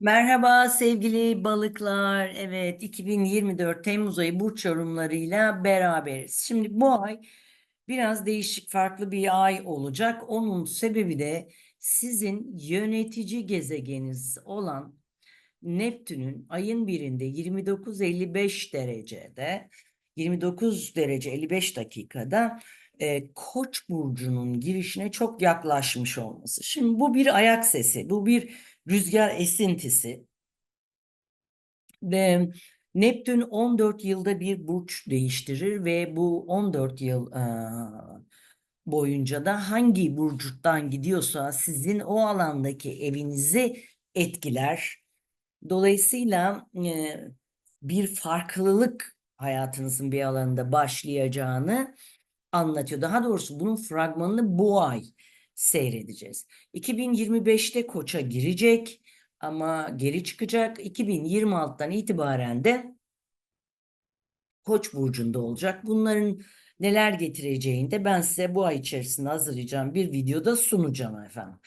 Merhaba sevgili balıklar. Evet, 2024 Temmuz ayı burç yorumlarıyla beraberiz. Şimdi bu ay biraz değişik, farklı bir ay olacak. Onun sebebi de sizin yönetici gezegeniniz olan Neptün'ün ayın birinde 29-55 derecede 29 derece 55 dakikada e, Koç burcunun girişine çok yaklaşmış olması. Şimdi bu bir ayak sesi, bu bir rüzgar esintisi ve Neptün 14 yılda bir burç değiştirir ve bu 14 yıl e, boyunca da hangi burcuttan gidiyorsa sizin o alandaki evinizi etkiler. Dolayısıyla e, bir farklılık hayatınızın bir alanında başlayacağını anlatıyor. Daha doğrusu bunun fragmanını bu ay seyredeceğiz. 2025'te Koç'a girecek ama geri çıkacak. 2026'dan itibaren de Koç burcunda olacak. Bunların neler getireceğini de ben size bu ay içerisinde hazırlayacağım bir videoda sunacağım efendim.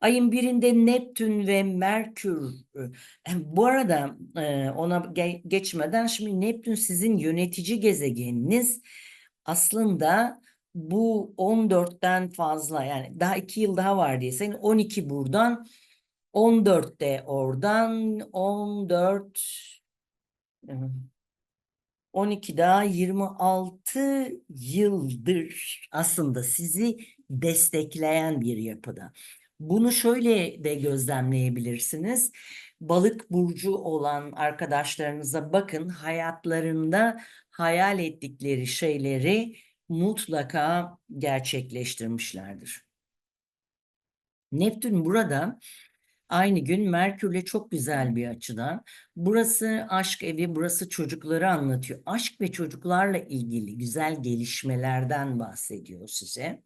Ayın birinde Neptün ve Merkür. e, Bu arada e, ona ge- geçmeden şimdi Neptün sizin yönetici gezegeniniz. Aslında bu 14'ten fazla yani daha 2 yıl daha var diye senin 12 buradan 14 de oradan 14 e, 12 daha 26 yıldır aslında sizi destekleyen bir yapıda. Bunu şöyle de gözlemleyebilirsiniz. Balık burcu olan arkadaşlarınıza bakın hayatlarında hayal ettikleri şeyleri mutlaka gerçekleştirmişlerdir. Neptün burada aynı gün Merkürle çok güzel bir açıdan. Burası aşk evi, burası çocukları anlatıyor. Aşk ve çocuklarla ilgili güzel gelişmelerden bahsediyor size.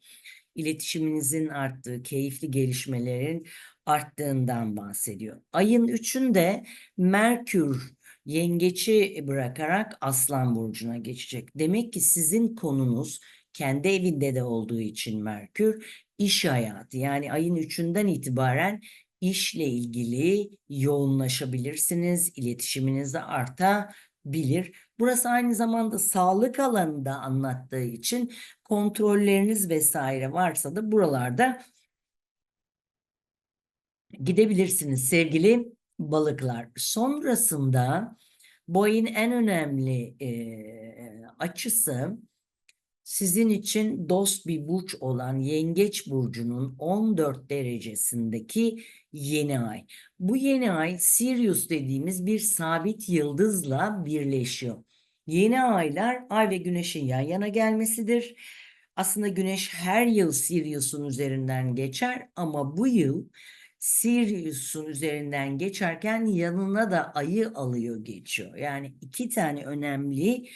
İletişiminizin arttığı, keyifli gelişmelerin arttığından bahsediyor. Ayın üçünde Merkür yengeçi bırakarak Aslan burcuna geçecek. Demek ki sizin konunuz kendi evinde de olduğu için Merkür iş hayatı yani ayın üçünden itibaren işle ilgili yoğunlaşabilirsiniz, iletişiminiz de artabilir. Burası aynı zamanda sağlık alanında anlattığı için kontrolleriniz vesaire varsa da buralarda gidebilirsiniz sevgili balıklar. Sonrasında bu ayın en önemli e, açısı sizin için dost bir burç olan Yengeç burcunun 14 derecesindeki yeni ay. Bu yeni ay Sirius dediğimiz bir sabit yıldızla birleşiyor. Yeni aylar ay ve güneşin yan yana gelmesidir. Aslında güneş her yıl Sirius'un üzerinden geçer ama bu yıl Sirius'un üzerinden geçerken yanına da ayı alıyor geçiyor. Yani iki tane önemli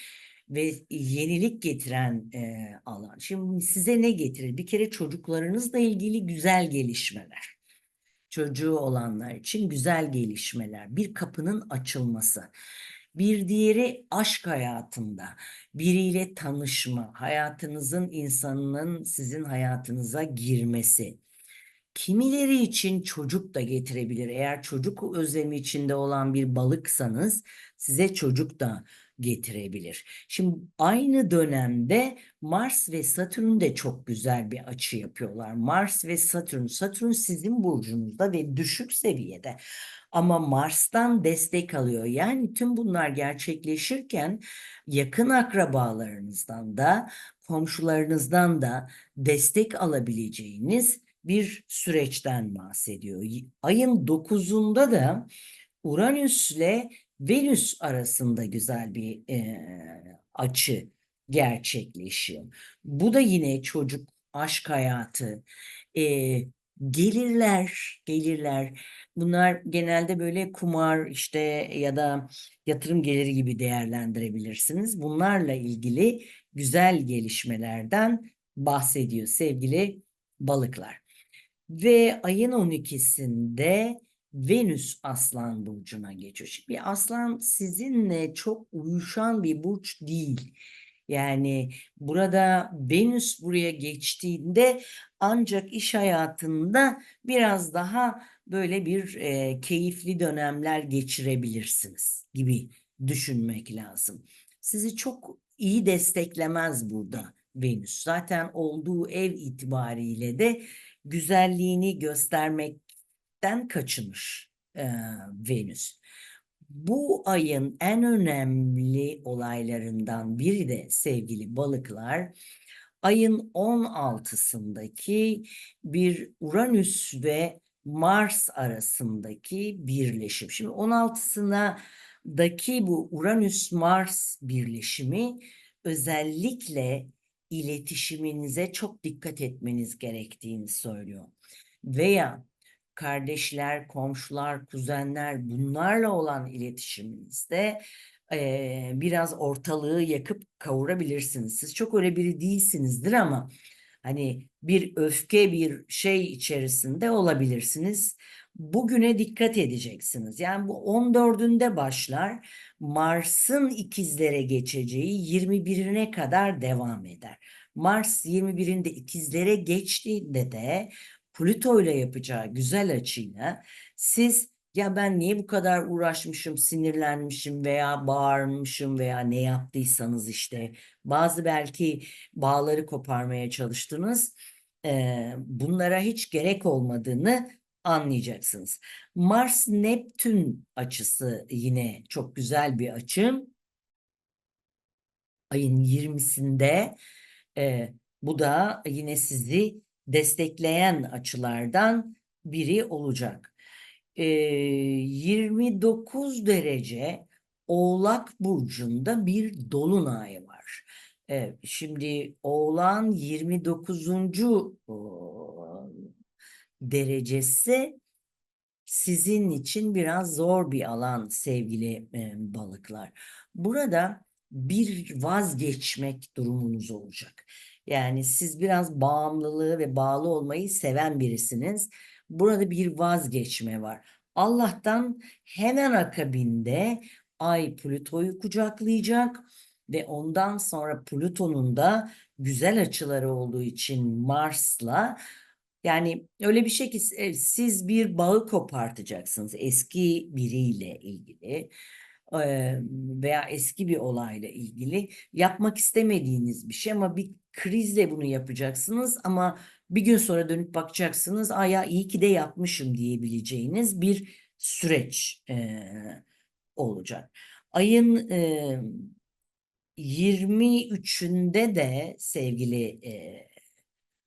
ve yenilik getiren e, alan. Şimdi size ne getirir? Bir kere çocuklarınızla ilgili güzel gelişmeler. Çocuğu olanlar için güzel gelişmeler, bir kapının açılması. Bir diğeri aşk hayatında, biriyle tanışma, hayatınızın insanının sizin hayatınıza girmesi. Kimileri için çocuk da getirebilir. Eğer çocuk özlemi içinde olan bir balıksanız size çocuk da getirebilir. Şimdi aynı dönemde Mars ve Satürn de çok güzel bir açı yapıyorlar. Mars ve Satürn, Satürn sizin burcunuzda ve düşük seviyede. Ama Mars'tan destek alıyor. Yani tüm bunlar gerçekleşirken yakın akrabalarınızdan da komşularınızdan da destek alabileceğiniz bir süreçten bahsediyor. Ayın 9'unda da Uranüs'le Venüs arasında güzel bir e, açı gerçekleşiyor. Bu da yine çocuk aşk hayatı, e, gelirler, gelirler. Bunlar genelde böyle kumar işte ya da yatırım geliri gibi değerlendirebilirsiniz. Bunlarla ilgili güzel gelişmelerden bahsediyor sevgili balıklar. Ve ayın 12'sinde Venüs Aslan burcuna geçiyor. Şimdi Aslan sizinle çok uyuşan bir burç değil. Yani burada Venüs buraya geçtiğinde ancak iş hayatında biraz daha böyle bir e, keyifli dönemler geçirebilirsiniz gibi düşünmek lazım. Sizi çok iyi desteklemez burada Venüs. Zaten olduğu ev itibariyle de güzelliğini göstermekten kaçınır e, Venüs. Bu ayın en önemli olaylarından biri de sevgili balıklar, ayın 16'sındaki bir Uranüs ve Mars arasındaki birleşim. Şimdi 16'sına daki bu Uranüs-Mars birleşimi özellikle iletişiminize çok dikkat etmeniz gerektiğini söylüyor. Veya kardeşler, komşular, kuzenler bunlarla olan iletişiminizde e, biraz ortalığı yakıp kavurabilirsiniz. Siz çok öyle biri değilsinizdir ama hani bir öfke bir şey içerisinde olabilirsiniz. Bugüne dikkat edeceksiniz. Yani bu 14'ünde başlar. Mars'ın ikizlere geçeceği 21'ine kadar devam eder. Mars 21'inde ikizlere geçtiğinde de Plüto ile yapacağı güzel açıyla siz ya ben niye bu kadar uğraşmışım, sinirlenmişim veya bağırmışım veya ne yaptıysanız işte bazı belki bağları koparmaya çalıştınız. Ee, bunlara hiç gerek olmadığını anlayacaksınız. Mars Neptün açısı yine çok güzel bir açı. Ayın 20'sinde e, bu da yine sizi destekleyen açılardan biri olacak. E, 29 derece Oğlak Burcu'nda bir dolunay var. Evet, şimdi Oğlan 29. derecesi sizin için biraz zor bir alan sevgili e, balıklar. Burada bir vazgeçmek durumunuz olacak. Yani siz biraz bağımlılığı ve bağlı olmayı seven birisiniz. Burada bir vazgeçme var. Allah'tan hemen akabinde Ay Plüto'yu kucaklayacak ve ondan sonra Plüton'un da güzel açıları olduğu için Mars'la yani öyle bir şey ki e, siz bir bağı kopartacaksınız eski biriyle ilgili veya eski bir olayla ilgili yapmak istemediğiniz bir şey ama bir krizle bunu yapacaksınız ama bir gün sonra dönüp bakacaksınız aya iyi ki de yapmışım diyebileceğiniz bir süreç e, olacak. Ayın e, 23'ünde de sevgili e,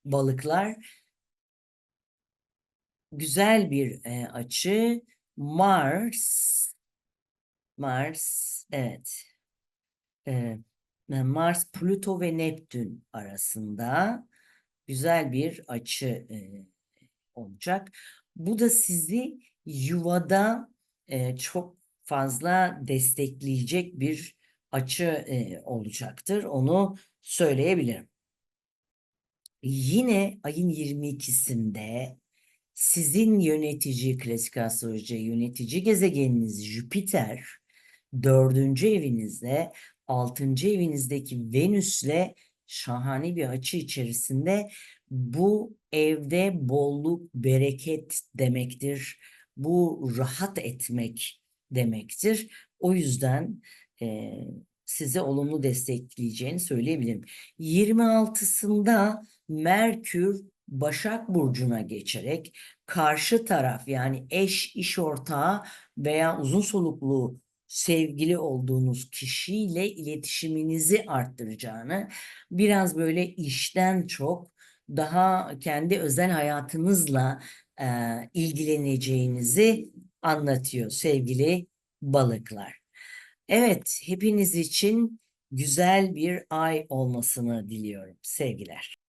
balıklar güzel bir e, açı Mars Mars evet e, Mars Plüto ve Neptün arasında güzel bir açı e, olacak. Bu da sizi yuvada e, çok fazla destekleyecek bir açı e, olacaktır. Onu söyleyebilirim. Yine ayın 22'sinde sizin yönetici, klasik astroloji yönetici gezegeniniz Jüpiter dördüncü evinizde, altıncı evinizdeki Venüs'le şahane bir açı içerisinde bu evde bolluk, bereket demektir. Bu rahat etmek demektir. O yüzden e, size olumlu destekleyeceğini söyleyebilirim. 26'sında Merkür Başak Burcu'na geçerek karşı taraf yani eş, iş ortağı veya uzun soluklu sevgili olduğunuz kişiyle iletişiminizi arttıracağını, biraz böyle işten çok daha kendi özel hayatınızla e, ilgileneceğinizi anlatıyor sevgili balıklar. Evet, hepiniz için güzel bir ay olmasını diliyorum sevgiler.